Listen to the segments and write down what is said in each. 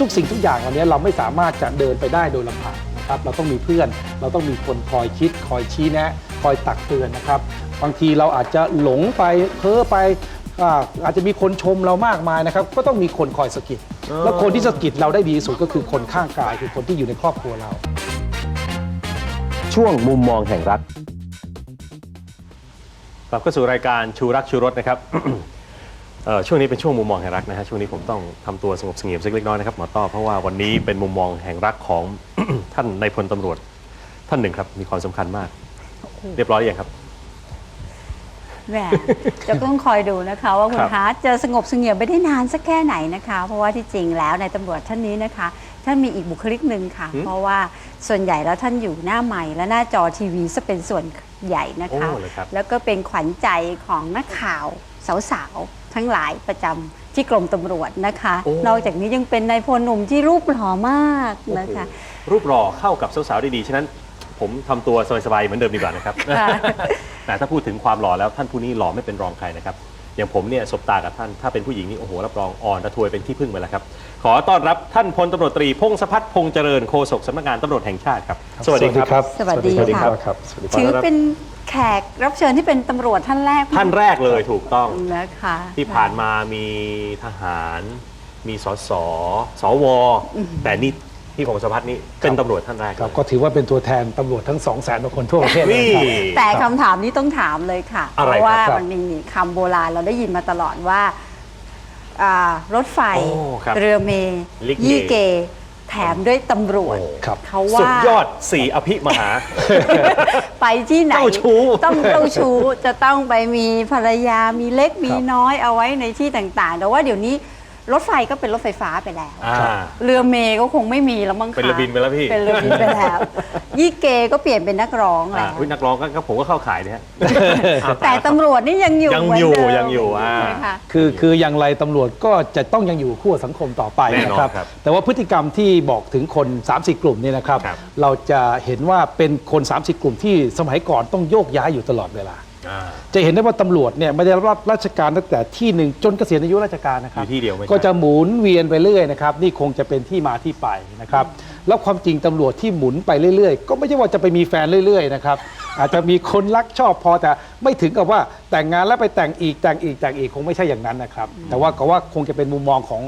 ทุกสิ่งทุกอย่างเหล่านี้เราไม่สามารถจะเดินไปได้โดยลำพังนะครับเราต้องมีเพื่อน เราต้องมีคนคอยคิด คอยชี้แนะ คอยตักเตือนนะครับ บางทีเราอาจจะหลงไปเพ้อไปอ่าอาจจะมีคนชมเรามากมายนะครับ ก็ต้องมีคนคอยสะกิดแล้วคนที่สะกิดเราได้ดีที่สุดก็คือคนข้างกาย คือคนที่อยู่ในครอบครัวเรา ช่วงมุมมองแห่งรัฐกลับเข้าสู่รายการชูรักชูรสนะครับเอ่อ ช่วงนี้เป็นช่วงมุมมองแห่งรักนะฮะช่วงนี้ผมต้องทำตัวสงบเสงี่ยมสักเล็กน้อยนะครับหมอต้อเพราะว่าวันนี้เป็นมุมมองแห่งรักของท่านในายพลตำรวจ ท่านหนึ่งครับมีความสำคัญมาก เรียบร้อยหรือยังครับแหมจะต้องคอยดูนะคะ ว่าคุครัณบฮาร์ทจะสงบเสงี่ยมไปได้นานสักแค่ไหนนะคะ เพราะว่าที่จริงแล้วในายตำรวจท่านนี้นะคะท่านมีอีกบุคลิกหนึ่งค่ะ เพราะว่าส่วนใหญ่แล้วท่านอยู่หน้าใหม่และหน้าจอทีวีซะเป็นส่วนใหญ่นะคะโอ้เลยครับแล้วก็เป็นขวัญใจของนักข่าวสาวๆ ทั้งหลายประจำที่กรมตำรวจนะคะ โอ้ นอกจากนี้ยังเป็นนายพลหนุ่มที่รูปหล่อมากนะคะ โอ้โหรูปหล่อเข้ากับสาวๆได้ดีฉะนั้น ผมทำตัวสบายๆเหมือนเดิมดีกว่านะครับค่ะ แต่ถ้าพูดถึงความหล่อแล้วท่านผู้นี้หล่อไม่เป็นรองใครนะครับ อย่างผมเนี่ยสบตากับท่านถ้าเป็นผู้หญิงนี่โอ้โหรับรองอ่อนระทวยเป็นที่พึ่งไปแล้วครับ ขอต้อนรับท่านพลตำรวจตรีพงศพัฒน์พงษ์เจริญโฆษกสำนักงานตำรวจแห่งชาติครับ สวัสดีครับ สวัสดี สวัสดีครับครับสวัสดีครับ ถือเป็น แขกรับเชิญที่เป็นตำรวจท่านแรกท่านแรกเลยถูกต้อง นะคะที่ผ่านมามีทหาร มีสสสว แต่นี่พี่พงศพัฒน์นี่เป็นตำรวจท่านแรกครับเลยก็ถือว่าเป็นตัวแทนตำรวจทั้ง2 0 0แสนกว่าคนทั่วประเทศเลยนี่นะครับ แต่คำถามนี้ต้องถามเลยค่ะ อะไรเพราะว่าครับมันมีคำโบราณเราได้ยินมาตลอดว่าอ่ารถไฟโอ้ครับเรือเมย์ลิเก ยี่เก แถมด้วยตำรวจโอ้ครับ เขาสุว่าดยอดสี่อภิมหา ไปที่ไหนเจ้าชู้ต้องเจ้าชู้จะต้องไปมีภรรยามีเล็กมีครับน้อยเอาไว้ในที่ต่างๆ แต่ว่าเดี๋ยวนี้ รถไฟก็เป็นรถไฟฟ้าไปแล้ว อ่า เรือเมย์ก็คงไม่มีแล้วมั้งคะเป็นเรือบินไปแล้วพี่ เป็นเรือบินไปแล้ว ยี่เกก็เปลี่ยนเป็นนักร้องอ่าแล้ว อุ๊ยนักร้องก็ก็ผมก็เข้าขายเนี่ยฮะแต่ตำรวจนี่ยังอยู่ยังเหมืนอยู่เดิมยังอยู่อ่า ใช่ไหมคะ คือคืออย่างไรตำรวจก็จะต้องยังอยู่คู่สังคมต่อไปแน่นอนนะครับ ครับแต่ว่าพฤติกรรมที่บอกถึงคน30กลุ่มเนี่ยนะครับ ครับ เราจะเห็นว่าเป็นคน30กลุ่มที่สมัยก่อนต้องโยกย้ายอยู่ตลอดเวลาอ่า จะเห็นได้ว่าตำรวจเนี่ยไม่ได้รับราชการตั้งแต่ที่หนึ่งจนเกษียณอายุราชการนะครับอยู่ที่เดียวไม่ใช่ก็จะหมุนเวียนไปเรื่อยนะครับนี่คงจะเป็นที่มาที่ไปนะครับแล้วความจริงตำรวจที่หมุนไปเรื่อยๆ ก็ไม่ใช่ว่าจะไปมีแฟนเรื่อยๆนะครับอาจจะมีคนรักชอบพอแต่ไม่ถึงกับว่าแต่งงานแล้วไปแต่งอีกแต่งอีกแต่งอีกคงไม่ใช่อย่างนั้นนะครับ แต่ว่าก็ว่าคงจะเป็นมุมมองของ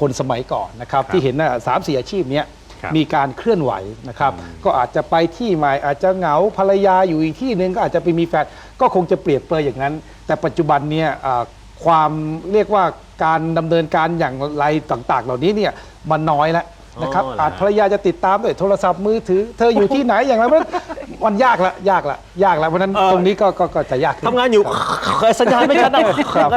คนสมัยก่อนนะครับครับที่เห็นนะสามสี่อาชีพเนี้ยครับ มีการเคลื่อนไหวนะครับ ก็อาจจะไปที่ใหม่อาจจะเหงาภรรยาอยู่อีกที่หนึ่งก็อาจจะไปมีแฟนก็คงจะเปรียบเปรยอย่างนั้น แต่ปัจจุบันเนี่ยอ่าความเรียกว่าการดำเนินการอย่างไรต่าง ๆ เหล่านี้เนี่ยมันน้อยแล้วนะครับอ๋อเหรออาจภรรยาจะติดตามด้วยโทรศัพท์มือถือ เธออยู่ที่ไหนอย่างไร มันมันยากละยากละยากละเพราะฉะนั้นเอ่อตรงนี้ก็ก็ก็จะยากขึ้น ทำงานอยู่ สัญญาณไม่ชัดนะ ครับ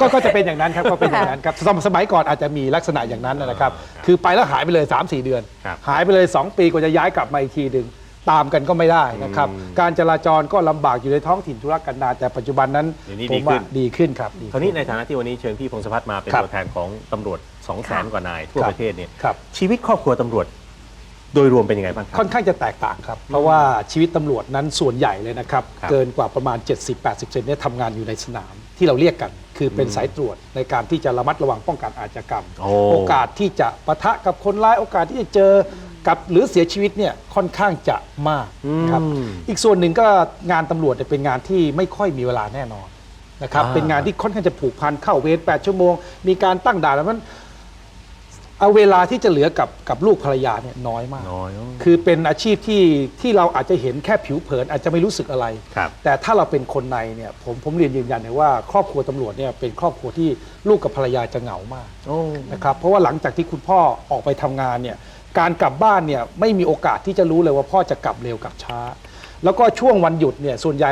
ก็ก็จะเป็นอย่างนั้นครับก็เป็นอย่างนั้นครับสมสมัยก่อนอาจจะมีลักษณะอย่างนั้นนะครับ คือไปแล้วหายไปเลย 3-4 เดือน ครับ หายไปเลย 2 ปีกว่าจะย้ายกลับมาอีกทีหนึ่งตามกันก็ไม่ได้นะครับอืมการจราจรก็ลำบากอยู่ในท้องถิ่นธุรกันดารแต่ปัจจุบันนั้นเดี๋ยวนี้ผดีมขึ้ว่าน ดีขึ้นครับดีคราวนี้ในฐานะที่วันนี้เชิญพี่พงศพัฒน์มาเป็นครับตัวแทนของตำรวจ2 0 0 0 0 0กว่านายทั่วครับประเทศเนี่ยครับ ชีวิตครอบครัวตำรวจ โดยรวมเป็นยังไงบ้างครัค่อนข้างจะแตกต่างครับ เพราะว่าชีวิตตำรวจนั้นส่วนใหญ่เลยนะครับ ครับ เกินกว่าประมาณ 70-80%เนี่ยทำงานอยู่ในสนามที่เราเรียกกัน คือเป็นสายตรวจในการที่จะระมัดระวังป้องกันอาชญากรรม โอ้ โอกาสที่จะปะทะกับคนร้ายโอกาสที่จะเจอกับหรือเสียชีวิตเนี่ยค่อนข้างจะมากครับอืมอีกส่วนหนึ่งก็งานตำรวจเนี่ยเป็นงานที่ไม่ค่อยมีเวลาแน่นอนนะครับ อ่า เป็นงานที่ค่อนข้างจะผูกพันเข้าเวร8ชั่วโมง มีการตั้งด่านแล้วมัน เอาเวลาที่จะเหลือกับกับลูกภรรยาเนี่ยน้อยมาก น้อย คือเป็นอาชีพที่ที่เราอาจจะเห็นแค่ผิวเผินอาจจะไม่รู้สึกอะไร ครับ แต่ถ้าเราเป็นคนในเนี่ยผมผมเรียนยืนยันเลยว่าครอบครัวตำรวจเนี่ยเป็นครอบครัวที่ลูกกับภรรยาจะเหงามาก โอ้ นะครับเพราะว่าหลังจากที่คุณพ่อออกไปทำงานเนี่ยการกลับบ้านเนี่ยไม่มีโอกาสที่จะรู้เลยว่าพ่อจะกลับเร็วกลับช้า แล้วก็ช่วงวันหยุดเนี่ยส่วนใหญ่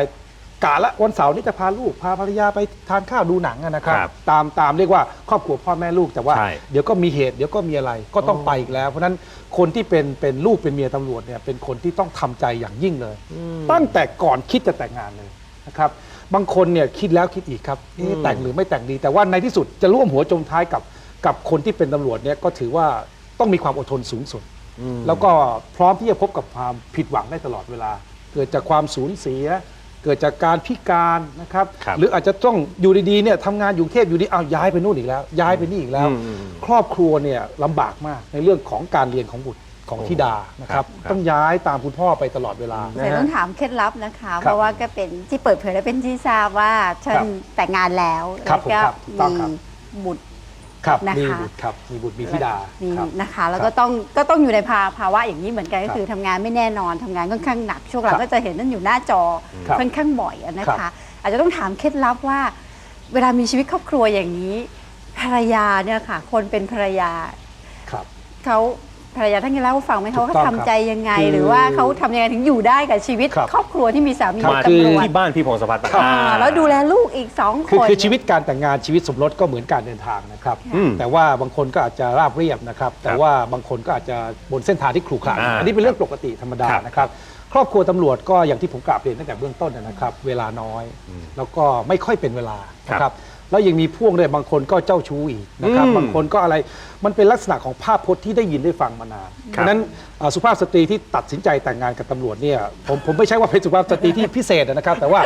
กะละวันเสาร์นี่จะพาลูกพาภรรยาไปทานข้าวดูหนังอะนะครับ ครับตามตามเรียกว่าครอบครัวพ่อแม่ลูกแต่ว่า ใช่ เดี๋ยวก็มีเหตุเดี๋ยวก็มีอะไรก็ต้องไปอีกแล้ว เพราะฉะนั้นคนที่เป็นเป็นลูกเป็นเมียตำรวจเนี่ยเป็นคนที่ต้องทำใจอย่างยิ่งเลย ตั้งแต่ก่อนคิดจะแต่งงานเลยนะครับบางคนเนี่ยคิดแล้วคิดอีกครับเอ๊ะแต่งหรือไม่แต่งดี แต่ว่าในที่สุดจะร่วมหัวจมท้ายกับกับคนที่เป็นตำรวจเนี่ยก็ถือว่าต้องมีความอดทนสูงสุด แล้วก็พร้อมที่จะพบกับความผิดหวังได้ตลอดเวลา เกิดจากความสูญเสีย เกิดจากการพิการนะครับ ครับหรืออาจจะต้องอยู่ดีๆเนี่ยทำงานอยู่กรุงเทพอยู่ดีเอาย้ายไปนู่นอีกแล้ว ย้ายไปนี่อีกแล้ว อืมอืมอืมครอบครัวเนี่ยลำบากมากในเรื่องของการเรียนของบุตรของธิดานะครับครับ ต้องย้ายตามคุณพ่อไปตลอดเวลาแต่ต้องถามเคล็ดลับนะคะครับเพราะว่าก็เป็นที่เปิดเผยและเป็นที่ทราบว่าฉันครับแต่งงานแล้ว ครัแล้บวก็ผมครับถูกต้องมีครับ บุตร ครับนะคะมีบุตรครับมีบุตรมีธิดามีครับ นะคะ แล้วครัก็บต้องก็ต้องอยู่ในภาภาวะอย่างนี้เหมือนกันก็ครับคือทำงานไม่แน่นอนทำงานค่อนข้างหนักช่วงหลัคงรับก็จะเห็นนั่นอยู่หน้าจอครับค่อนข้างบ่อยอะนะครัคะ บ อาจจะต้องถามเคล็ดลับว่า เวลามีชีวิตครอบครัวอย่างนี้ ภรรยาเนี่ยค่ะ คนเป็นภรรยาครับ เขา ภรรยาท่านจะเล่าให้ฟังไหมคะถูว่ากต้องเขาทำใจยังไงคือหรือว่าเขาทำยังไงถึงอยู่ได้กับชีวิต ครับ ครอบครัวที่มีสามีมาเป็นที่ตำรวจที่บ้านพี่พงศพัฒน์ครับอ่าอ่าแล้วดูแลลูกอีกสองคคือนคือชีวิตการแต่งงานชีวิตสมรสก็เหมือนการเดินทางนะครับ อืมแต่ว่าบางคนก็อาจจะราบเรียบนะครับ แต่ว่าบางคนก็อาจจะบนเส้นทางที่ขรุขระอ่าอันนี้เป็นเรื่องปกติธรรมดาครับนะครับ ครอบครัวตำรวจก็อย่างที่ผมกราบเรียนตั้งแต่เบื้องต้นนะครับ เวลาน้อย แล้วก็ไม่ค่อยเป็นเวลานะครับ แล้วยังมีพ่วงด้วยบางคนก็เจ้าชู้อีกนะครับอืมบางคนก็อะไรมันเป็นลักษณะของภาพพจน์ที่ได้ยินได้ฟังมานานครัดับงนั้นเอ่อสุภาพสตรีที่ตัดสินใจแต่งงานกับตำรวจเนี่ยผมผมไม่ใช่ว่าเป็นสุภาพสตรีที่พิเศษนะครับ แต่ว่า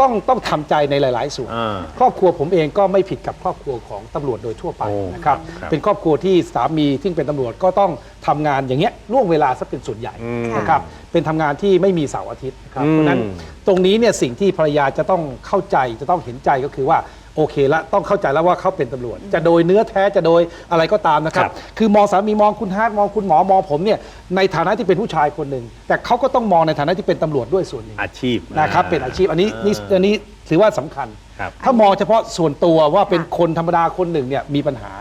ต้องต้องทำใจในหลาย ๆ ส่วนอ่าครอบครัวผมเองก็ไม่ผิดกับครอบครัวของตำรวจโดยทั่วไปโอ้นะครับครับเป็นครอบครัวที่สามีที่เป็นตำรวจก็ต้องทำงานอย่างเงี้ยล่วงเวลาซะเป็นส่วนใหญ่อืมนะครับเป็นทำงานที่ไม่มีเสาร์อาทิตย์นะครับอืมเพราะฉะนั้นตรงนี้เนี่ยสิ่งที่ภรรยาจะต้องเข้าใจจะต้องเห็นใจก็คือว่า โอเคละต้องเข้าใจแล้วว่าเขาเป็นตำรวจ จะโดยเนื้อแท้จะโดยอะไรก็ตามนะครับครับ คือมองสามีมองคุณฮาร์ดมองคุณหมอมองผมเนี่ยในฐานะที่เป็นผู้ชายคนหนึ่งแต่เขาก็ต้องมองในฐานะที่เป็นตำรวจด้วยส่วนหนึ่งอาชีพนะครับเป็นอาชีพอันนี้นี่อันนี้ถือว่าสำคัญครับถ้ามองเฉพาะส่วนตัวว่าเป็นคนธรรมดาคนหนึ่งเนี่ยมีปัญหา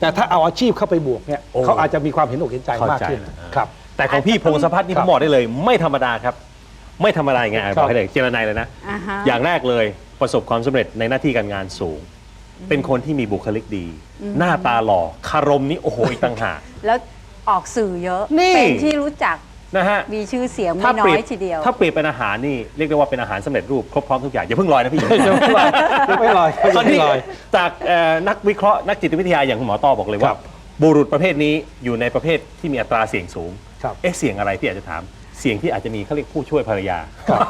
แต่ถ้าเอาอาชีพเข้าไปบวกเนี่ยโอ้เขาอาจจะมีความเห็นอกเห็นใจเข้ามากใจขึ้นอ่าครับแต่ของพี่พงศพัฒน์นี่คผรับมบอกได้เลย ไม่ธรรมดาครับ ไม่ธรรมดายังไงอะครับบอกให้เลยเจรนายเลยนะอ่าฮะอย่างแรกเลย ประสบความสำเร็จในหน้าที่การงานสูง เป็นคนที่มีบุคลิกดี หน้าตาหล่อคารมนี่โอ้โหอีกต่างหาก แล้วออกสื่อเยอะนี่ เป็นที่รู้จักนะฮะ มีชื่อเสียงถ้าไม่น้เปอรียยบทีเดียว ถ้าเปรียบเป็นอาหารนี่เรียกได้ว่าเป็นอาหารสำเร็จรูปครบพร้อมทุกอย่างอย่าเพิ่งลอยนะพี่จะไม่ลอยจะไม่ลอยตอนนี้จะไม่ลอย จากเอ่อนักวิเคราะห์นักจิตวิทยาอย่างคุณหมอต้อบอกเลยว่า ครับบุรุษประเภทนี้อยู่ในประเภทที่มีอัตราเสี่ยงสูง ครับ เอ๊ะเสี่ยงอะไรพี่อาจจะถาม เสี่ยงที่อาจจะมีเขาเรียกผู้ช่วยภรรยาครับ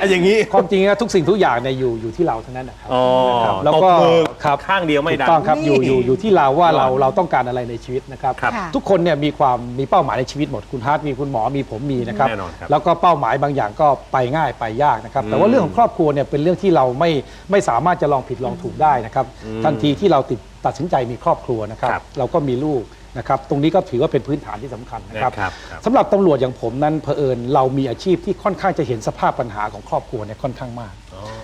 อะอย่างนี้ความจริงนะทุกสิ่งทุกอย่างเนี่ยอยู่อยู่ที่เราเท่านั้นนะครับอ๋อนะครับแล้วตบก็มือครับข้างเดียวไม่ดังถูกต้องครับอยู่อยู่อยู่ที่เราว่าเรายอดเราต้องการอะไรในชีวิตนะครับ ครับค่ะทุกคนเนี่ยมีความมีเป้าหมายในชีวิตหมดคุณฮาร์ดมีคุณหมอมีผมมีนะครับ แน่นอนครับแล้วก็เป้าหมายบางอย่างก็ไปง่ายไปยากนะครับ แต่ว่าเรื่องของครอบครัวเนี่ยเป็นเรื่องที่เราไม่ไม่สามารถจะลองผิดลองถูกได้นะครับ ทันทีที่เราติดตัดสินใจมีครอบครัวนะครับ ครับ เราก็มีลูก นะครับตรงนี้ก็ถือว่าเป็นพื้นฐานที่สำคัญนะครับนะครับครับ สำหรับตำรวจอย่างผมนั้นเผอิญเรามีอาชีพที่ค่อนข้างจะเห็นสภาพปัญหาของครอบครัวเนี่ยค่อนข้างมาก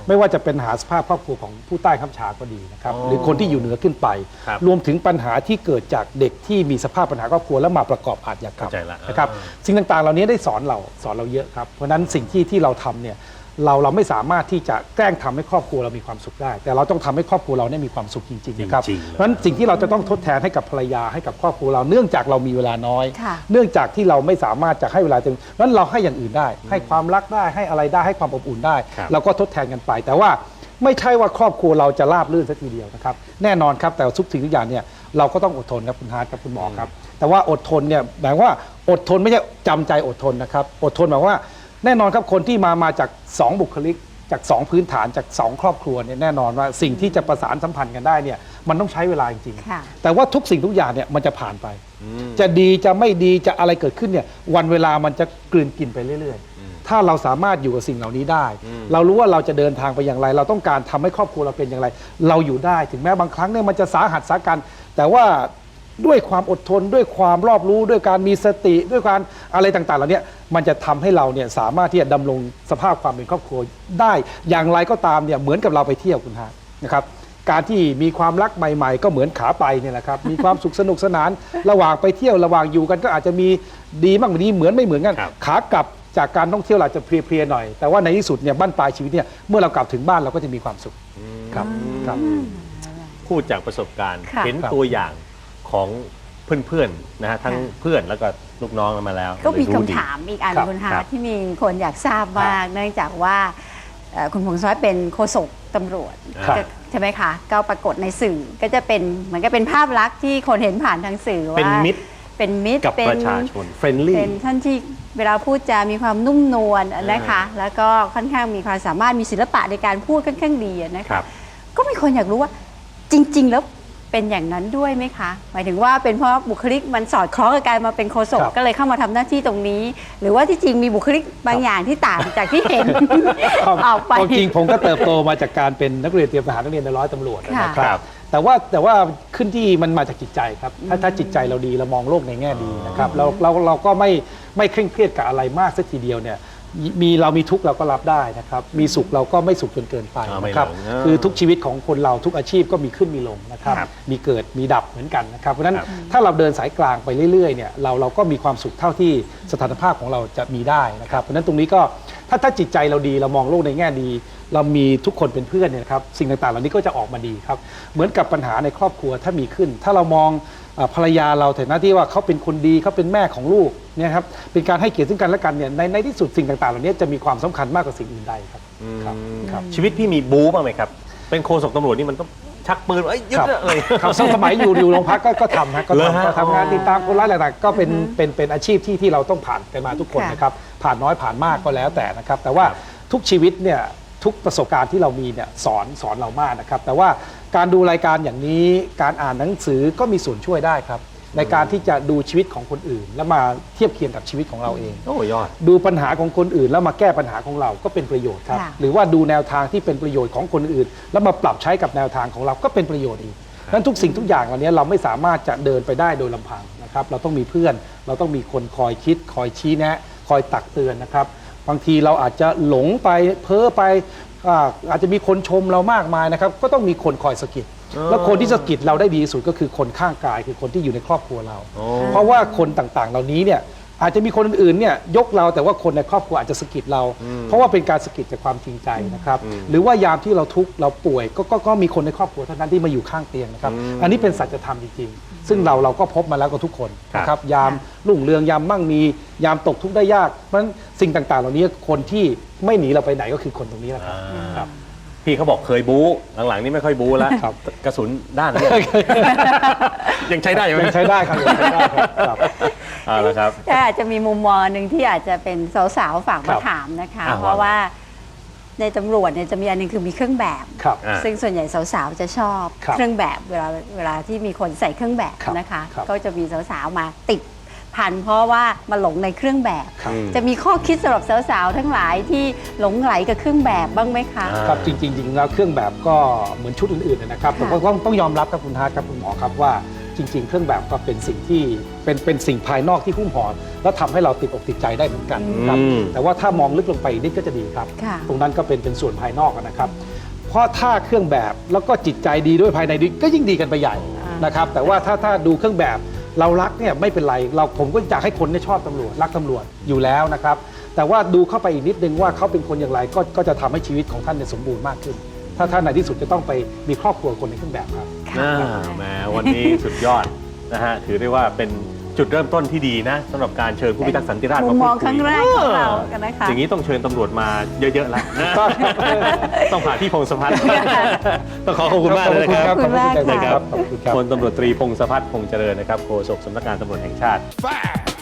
ไม่ว่าจะเป็นปัญหาสภาพครอบครัวของผู้ใต้ข้าชาก็ดีนะครับ อ๋อหรือคนที่อยู่เหนือขึ้นไป ครับรวมถึงปัญหาที่เกิดจากเด็กที่มีสภาพปัญหาครอบครัวแล้วมาประกอบอาชญากรรมเข้าใจละนะครับ อ่า สิ่งต่างๆ เหล่านี้ได้สอนเราสอนเราเยอะครับ เพราะฉะนั้นสิ่งที่ที่เราทำเนี่ย เราเราไม่สามารถที่จะแกล้งทำให้ครอบครัวเรามีความสุขได้ แต่เราต้องทำให้ครอบครัวเราเนี่ยมีความสุขจริงๆนะครับจริงๆเลย เพราะฉะนั้นสิ่งที่เราจะต้องทดแทนให้กับภรรยาให้กับครอบครัวเราเนื่องจากเรามีเวลาน้อย ค่ะเนื่องจากที่เราไม่สามารถจะให้เวลาเต็มนั้นเราให้อย่างอื่นได้ ให้ความรักได้ให้อะไรได้ให้ความอบอุ่นได้ ครับ เราก็ทดแทนกันไป แต่ว่าไม่ใช่ว่าครอบครัวเราจะราบรื่นสักทีเดียวนะครับแน่นอนครับแต่ทุกสิ่งทุกอย่างเนี่ยเราก็ต้องอดทนครับคุณฮาร์ดครับคุณหมอครับ แต่ว่าอดทนเนี่ยหมายว่าอดทนไม่ใช่จำใจอดทนนะครับอดทนหมายว่า แน่นอนครับคนที่มามาจาก 2 บุคลิก จาก 2 พื้นฐานจาก 2 ครอบครัวเนี่ยแน่นอนว่าสิ่งที่จะประสานสัมพันธ์กันได้เนี่ยมันต้องใช้เวลาจริงๆค่ะแต่ว่าทุกสิ่งทุกอย่างเนี่ยมันจะผ่านไป จะดีจะไม่ดีจะอะไรเกิดขึ้นเนี่ยวันเวลามันจะกลืนกินไปเรื่อยๆ ถ้าเราสามารถอยู่กับสิ่งเหล่านี้ได้ เรารู้ว่าเราจะเดินทางไปอย่างไร เราต้องการทำให้ครอบครัวเราเป็นอย่างไร เราอยู่ได้ถึงแม้บางครั้งเนี่ยมันจะสาหัสสากัน แต่ว่า ด้วยความอดทน ด้วยความรอบรู้ ด้วยการมีสติ ด้วยการอะไรต่างๆเหล่านี้มันจะทำให้เราเนี่ยสามารถที่จะดำรงสภาพความเป็นครอบครัวได้ อย่างไรก็ตามเนี่ยเหมือนกับเราไปเที่ยวคุณฮะนะครับการที่มีความรักใหม่ ๆ ก็เหมือนขาไปเนี่ยแหละครับมีความสุขสนุกสนานระหว่างไปเที่ยวระหว่างอยู่กันก็อาจจะมีดีบ้างไม่ดีเหมือนไม่เหมือนกันครับขากลับจากการท่องเที่ยวเราจะเพลียๆหน่อย แต่ว่าในที่สุดเนี่ยบ้านปลายชีวิตเนี่ยเมื่อเรากลับถึงบ้านเราก็จะมีความสุขครับครับพูดจากประสบการณ์ค่ะเห็นครับตัวอย่าง ของเพื่อนๆนะฮะทั้งค่ะเพื่อนแล้วก็ลูกน้องมาแล้วก็มีเลยรู้ดีคำถามอีกอันครับคุณฮาครัร์บดที่มีคนอยากทราบมากเนื่องจากว่าเอ่อคุณพงศธรเป็นโฆษกตำรวจครับก็ใช่ไหมคะก็ปรากฏในสื่อก็จะเป็นเหมือนกับเป็นภาพลักษณ์ที่คนเห็นผ่านทางสื่อว่าเป็นมิตรเป็นมิตรกับเป็นประชาชนเฟรนลี่เป็นท่านที่เวลาพูดจะมีความนุ่มนวลนะคะ แล้วก็ค่อนข้างมีความสามารถมีศิลปะในการพูดค่อนข้างดีนะครัคะบก็มีคนอยากรู้ว่าจริง ๆ แล้ว เป็นอย่างนั้นด้วยไหมคะ หมายถึงว่าเป็นเพราะบุคลิกมันสอดคล้องกับการมาเป็นโฆษกครับ ก็เลยเข้ามาทำหน้าที่ตรงนี้ หรือว่าที่จริงมีบุคลิกบางอย่างที่ต่างจากที่เห็นความออกไป ความจริงผมก็เติบโตมาจากการเป็นนักเรียนเตรียมทหารนักเรียนในร้อยตำรวจนะค่ะคครัรับบ แต่ว่าแต่ว่าขึ้นที่มันมาจากจิตใจครับ ถ้าถ้าจิตใจเราดีเรามองโลกในแง่ดีนะครับเราเราเราก็ไม่ไม่เคร่งเครียดกับอะไรมากสักทีเดียวเนี่ย มีเรามีทุกข์เราก็รับได้นะครับ มีสุขเราก็ไม่สุขจนเกินไปอ่าไม่นะครับ หลงอ่าคือทุกชีวิตของคนเราทุกอาชีพก็มีขึ้นมีลงนะครับ ครับมีเกิดมีดับเหมือนกันนะครับ เพราะฉะนั้นครับ ถ้าเราเดินสายกลางไปเรื่อยๆเนี่ยเราเราก็มีความสุขเท่าที่สถานภาพของเราจะมีได้นะครับ เพราะฉะนั้นตรงนี้ก็ถ้าถ้าจิตใจเราดีเรามองโลกในแง่ดี เรามีทุกคนเป็นเพื่อนเนี่ยนะครับสิ่งต่างๆ เหล่านี้ก็จะออกมาดีครับเหมือนกับปัญหาในครอบครัวถ้ามีขึ้น ถ้าเรามองเอ่อภรรยาเราแต่หน้าที่ว่าเขาเป็นคนดีเขาเป็นแม่ของลูกเนี่ยครับเป็นการให้เกียรติซึ่งกันและกันเนี่ยในในที่สุดสิ่งต่างๆ เหล่านี้จะมีความสำคัญมากกว่าสิ่งอื่นใดครับครับครับ ชีวิตพี่มีบู๊บ้างไหมครับ เป็นโฆษกตำรวจนี่มันต้องชักปืนเอ้ยยึดครับอะไรครับสมัยอยู่อยู่โรงพักก็ก็ทำฮะก็เหรอฮะ ทำก็ทำงานติดตามคนร้ายต่างๆก็เป็นเป็นเป็นอาชีพที่ที่เราต้องผ่านกันมาทุกคนค่ะ นะครับผ่านน้อยผ่านมากก็แล้วแต่นะครับ แต่ว่าทุกชีวิตเนี่ย ทุกประสบการณ์ที่เรามีเนี่ยสอนสอนเรามากนะครับ แต่ว่าการดูรายการอย่างนี้การอ่านหนังสือก็มีส่วนช่วยได้ครับ ในการที่จะดูชีวิตของคนอื่น แล้วมาเทียบเคียงกับชีวิตของเราเอง โอ้ยอด ดูปัญหาของคนอื่น แล้วมาแก้ปัญหาของเราก็เป็นประโยชน์ครับ ค่ะ หรือว่าดูแนวทางที่เป็นประโยชน์ของคนอื่น แล้วมาปรับใช้กับแนวทางของเราก็เป็นประโยชน์อีกนั้นทุกสิ่งทุกอย่างเหล่านี้เราไม่สามารถจะเดินไปได้โดยลำพังนะครับ เราต้องมีเพื่อน เราต้องมีคนคอยคิด คอยชี้แนะ คอยตักเตือนนะครับ บางทีเราอาจจะหลงไปเพ้อไปอ่าอาจจะมีคนชมเรามากมายนะครับ ก็ต้องมีคนคอยสะกิดแล้วคนที่สะกิดเราได้ดีที่สุดก็คือคนข้างกาย คือคนที่อยู่ในครอบครัวเราโอ้เพราะว่าคนต่างๆ เหล่านี้เนี่ย อาจจะมีคนอื่นๆเนี่ยยกเราแต่ว่าคนในครอบครัวอาจจะสะกิดเรา เพราะว่าเป็นการสะกิดจากความจริงใจนะครับ หรือว่ายามที่เราทุกข์เราป่วยก็ก็ก็มีคนในครอบครัวเท่านั้นที่มาอยู่ข้างเตียงนะครับ อันนี้เป็นสัจธรรมจริงๆ ซึ่งเราเราก็พบมาแล้วกับทุกคนนะครับยามรุ่งเรืองยามมั่งมียามตกทุกข์ได้ยากเพราะฉะนั้นสิ่งต่างๆ เหล่านี้คนที่ไม่หนีเราไปไหนก็คือคนตรงนี้แหละครับอ่าครับ พี่เขาบอกเคยบู๊หลังๆนี่ไม่ค่อยบู๊แล้วครับ กระสุนด้านนี้ยังใช้ได้อยู่ไหมยังใช้ได้ครับยังใช้ได้ครับครับเอาละครับแต่อาจจะมีมุมมองหนึ่งที่อาจจะเป็นสาวๆฝากครัมาบถามนะคะอะเพราะว่าในตำรวจเนี่ยจะมีอันหนึงคือมีเครื่องแบบ ครับ อ่า ซึ่งส่วนใหญ่สาวๆจะชอบครับเครื่องแบบเวลาเวลาที่มีคนใส่เครื่องแบบครับนะคะ ครับ ก็จะมีสาวๆมาติด พัน เพราะว่ามาหลงในเครื่องแบบ ครับ จะมีข้อคิดสำหรับสาวๆทั้งหลายที่หลงไหลกับเครื่องแบบบ้างไหมคะ อ่า ครับจริงๆจริงๆแล้วเครื่องแบบก็เหมือนชุดอื่นๆนะครับค่ะ แต่ก็ต้องต้องยอมรับครับคุณฮาร์ดครับคุณหมอครับว่าจริง ๆ เครื่องแบบก็เป็นสิ่งที่เป็นเป็นสิ่งภายนอกที่หุ้มห่อแล้วทำให้เราติดอกติดใจได้เหมือนกันครับอืม แต่ว่าถ้ามองลึกลงไปนิดก็จะดีครับ ค่ะ ตรงนั้นก็เป็นเป็นส่วนภายนอกนะครับ เพราะถ้าเครื่องแบบแล้วก็จิตใจดีด้วยภายในดีก็ยิ่งดีกันไปใหญ่อ่านนะครับ แต่ว่าถ้าถ้าดูเครื่องแบบ เรารักเนี่ยไม่เป็นไรเราผมก็อยากให้คนเนี่ยชอบตำรวจรักตำรวจอยู่แล้วนะครับ แต่ว่าดูเข้าไปอีกนิดนึงว่าเขาเป็นคนอย่างไรก็ก็จะทำให้ชีวิตของท่านเนี่ยสมบูรณ์มากขึ้น ถ้าท่านในที่สุดจะต้องไปมีครอบครัวคนในเครื่องแบบครับ อ่าแหมวันนี้สุดยอดนะฮะ ถือได้ว่าเป็น จุดเริ่มต้นที่ดีนะสำหรับการเชิญผู้พิทักษ์สันติราษฎร์มุมมองพูดครั้งแรกของเรากันนะคะอย่างนี้ต้องเชิญตำรวจมาเยอะๆแล้วนะต้องผ่านที่พงศพัฒน์ต้องขอขอบคุณมากเลยนะครับขอบคุณมากค่ะขอบคุณครับพลตำรวจตรีพงศพัฒน์พงษ์เจริญนะครับโฆษกสำนักงานตำรวจแห่งชาติ Five.